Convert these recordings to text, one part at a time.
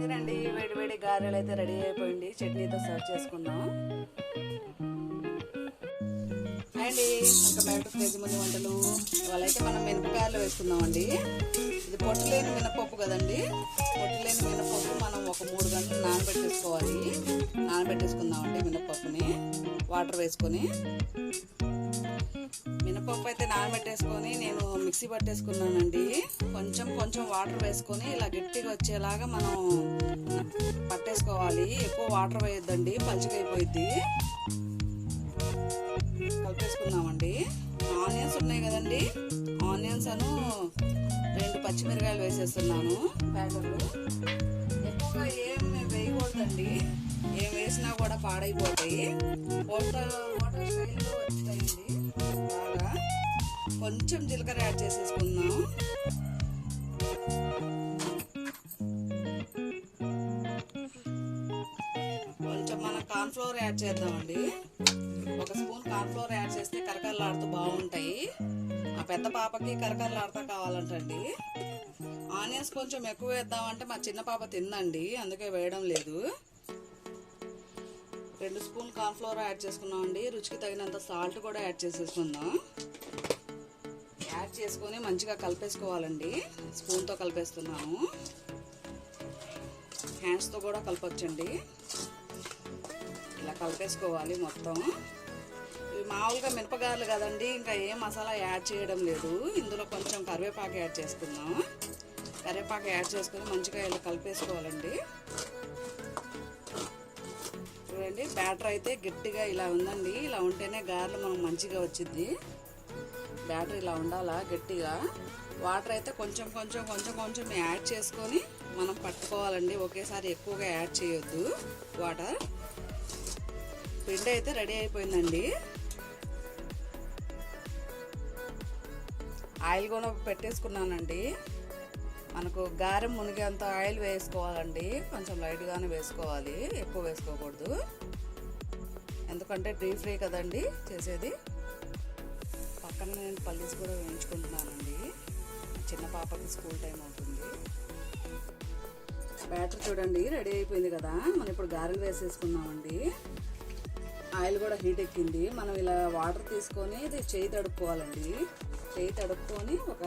రండి వేడి వేడి గారెలు అయితే రెడీ అయిపోయింది. చట్నీతో సర్వ్ చేసుకుందాం. అండి వెల్కమ్ బ్యాక్ టు మంది వంటలు. వాళ్ళైతే మనం మినపకాయలు వేసుకుందామండి. ఇది పొట్టు లేని మినపప్పు కదండి. పొట్టు లేని మినపప్పు మనం ఒక మూడు గంటలు నానబెట్టేసుకోవాలి. నానబెట్టేసుకుందామండి మినపప్పుని. వాటర్ వేసుకొని. పప్పు అయితే నానబెట్టేసుకొని నేను మిక్సీ పట్టేసుకున్నానండి. కొంచెం కొంచెం వాటర్ వేసుకొని ఇలా గట్టిగా వచ్చేలాగా మనం పట్టేసుకోవాలి. ఎక్కువ వాటర్ వేయొద్దండి పలుచగా కలిపేసుకున్నామండి ఆనియన్స్ ఉన్నాయి కదండి. ఆనియన్స్ అను రెండు పచ్చిమిరకాయలు వేసేస్తున్నాను. ప్యాకెట్లు. ఎక్కువగా ఏం వేయకూడదండి. వేసినా కూడా పాడైపోతాయి. వాటర్ వాటర్ స్టైల్లో వచ్చాయండి. బాగా కొంచెం జీలకర్ర యాడ్ చేసేసుకుందాం. కొంచెం మనం కార్న్ఫ్లోర్ యాడ్ చేద్దామండి. ఒక స్పూన్ కార్న్ఫ్లోర్ యాడ్ చేస్తే కరకరలాడుతూ బాగుంటాయి. ఆ పెద్ద పాపకి కరకరలాడుతా కావాలంటండి. ఆనియన్స్ కొంచెం ఎక్కువ వేద్దామంటే మా చిన్న పాప తిందండి అందుకే వేయడం లేదు. రెండు స్పూన్ కార్న్ఫ్లవర్ యాడ్ చేసుకున్నామండి. రుచికి తగినంత సాల్ట్ కూడా యాడ్ చేసేసుకుందాం. యాడ్ చేసుకొని మంచిగా కలిపేసుకోవాలండి. స్పూన్తో కలిపేస్తున్నాను హ్యాండ్స్తో కూడా కలపొచ్చండి. ఇలా కలిపేసుకోవాలి మొత్తం. ఇవి మామూలుగా మినపగారలు కదండి ఇంకా ఏం మసాలా యాడ్ చేయడం లేదు. ఇందులో కొంచెం కరివేపాకు యాడ్ చేసుకుందాం. కరివేపాకు యాడ్ చేసుకొని మంచిగా ఇలా కలిపేసుకోవాలండి. చూడండి. బ్యాటర్ అయితే గట్టిగా ఇలా ఉందండి. ఇలా ఉంటేనే గారెలు మనం మంచిగా వచ్చింది బ్యాటర్ ఇలా ఉండాలా గట్టిగా? వాటర్ అయితే కొంచెం కొంచెం కొంచెం కొంచెం యాడ్ చేసుకొని మనం పట్టుకోవాలండి. ఒకేసారి ఎక్కువగా యాడ్ చేయొద్దు వాటర్. పిండి అయితే రెడీ అయిపోయిందండి. ఆయిల్ కూడా పెట్టేసుకున్నానండి. మనకు గారెం మునిగేంత ఆయిల్ వేసుకోవాలండి. కొంచెం లైట్గానే వేసుకోవాలి. ఎక్కువ వేసుకోకూడదు. ఎందుకంటే డీప్ ఫ్రై కదండి చేసేది. పక్కన నేను పల్లీస్ కూడా వేయించుకుంటున్నానండి. చిన్న పాపకి స్కూల్ టైం అవుతుంది. బ్యాటర్ చూడండి రెడీ అయిపోయింది కదా. మనం ఇప్పుడు గారెలు వేసేసుకున్నామండి ఆయిల్ కూడా హీట్ ఎక్కింది. మనం ఇలా వాటర్ తీసుకొని ఇది చేయి తడుపుకోవాలండి. చేయి తడుపుకొని ఒక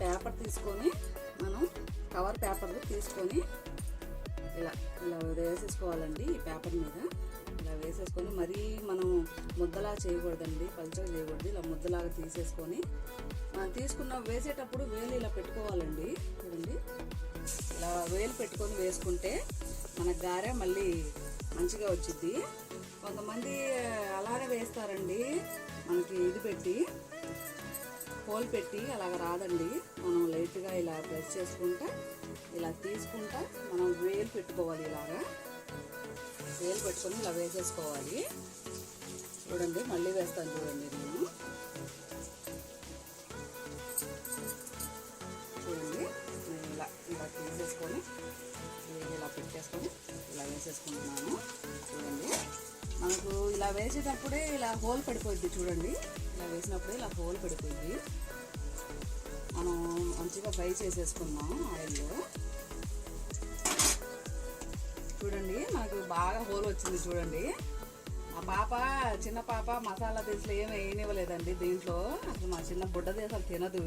పేపర్ తీసుకొని కవర్ పేపర్లు తీసుకొని ఇలా ఇలా వేసేసుకోవాలండి ఈ పేపర్ మీద. ఇలా వేసేసుకొని మరీ మనం ముద్దలా చేయకూడదండి పల్చగా చేయకూడదు. ఇలా ముద్దలాగా తీసేసుకొని మనం తీసుకున్న వేసేటప్పుడు వేలు ఇలా పెట్టుకోవాలండి. చూడండి. ఇలా వేలు పెట్టుకొని వేసుకుంటే మన గారె మళ్ళీ మంచిగా వచ్చింది కొంతమంది అలానే వేస్తారండి. మనకి ఇది పెట్టి హోల్ పెట్టి అలాగ రాదండి. మనం లైట్గా ఇలా ప్రెస్ చేసుకుంటా ఇలా తీసుకుంటా మనం వేలు పెట్టుకోవాలి ఇలాగా. వేలు పెట్టుకొని ఇలా వేసేసుకోవాలి. చూడండి మళ్ళీ వేస్తాను చూడండి నేను. ఇలా వేసేటప్పుడే ఇలా హోల్ పడిపోద్ది చూడండి. ఇలా వేసినప్పుడే ఇలా హోల్ పడిపోద్ది మనం మంచిగా ఫ్రై చేసేసుకున్నాం ఆయిల్లో. చూడండి మనకు బాగా హోల్ వచ్చింది చూడండి. మా పాప చిన్న పాప మసాలా దినుసులు ఏమి వేయనివ్వలేదండి దీంట్లో. అసలు మా చిన్న బుడ్డ దేశాలు తినదు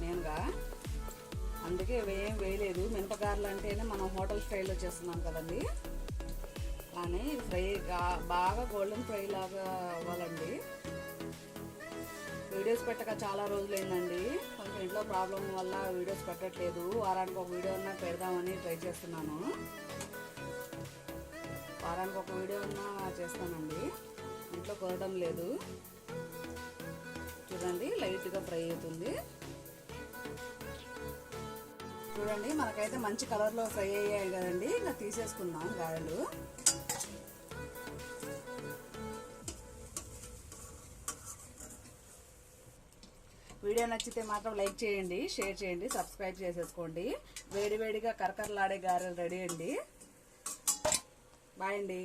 నేనుగా. అందుకే ఏం వేయలేదు. మినపగారలు అంటేనే మనం హోటల్ స్టైల్లో చేస్తున్నాం కదండి. కానీ ఫ్రై బాగా గోల్డెన్ ఫ్రై లాగా అవ్వాలండి. వీడియోస్ పెట్టక చాలా రోజులైందండి. కొంచెం ఇంట్లో ప్రాబ్లం వల్ల వీడియోస్ పెట్టట్లేదు. వారానికి ఒక వీడియో అన్నా పెడదామని ట్రై చేస్తున్నాను. వారానికి ఒక వీడియో అన్నా చేస్తానండి. ఇంట్లో కుదరడం లేదు. చూడండి లైట్గా ఫ్రై అవుతుంది. చూడండి మనకైతే మంచి కలర్లో ఫ్రై అయ్యాయి కదండి. ఇంకా తీసేసుకుందాం గారెలు. వీడియో నచ్చితే మాత్రం లైక్ చేయండి షేర్ చేయండి సబ్స్క్రైబ్ చేసేసుకోండి. వేడివేడిగా కరకరలాడే గారెలు రెడీ అండి. బాయ్ అండి.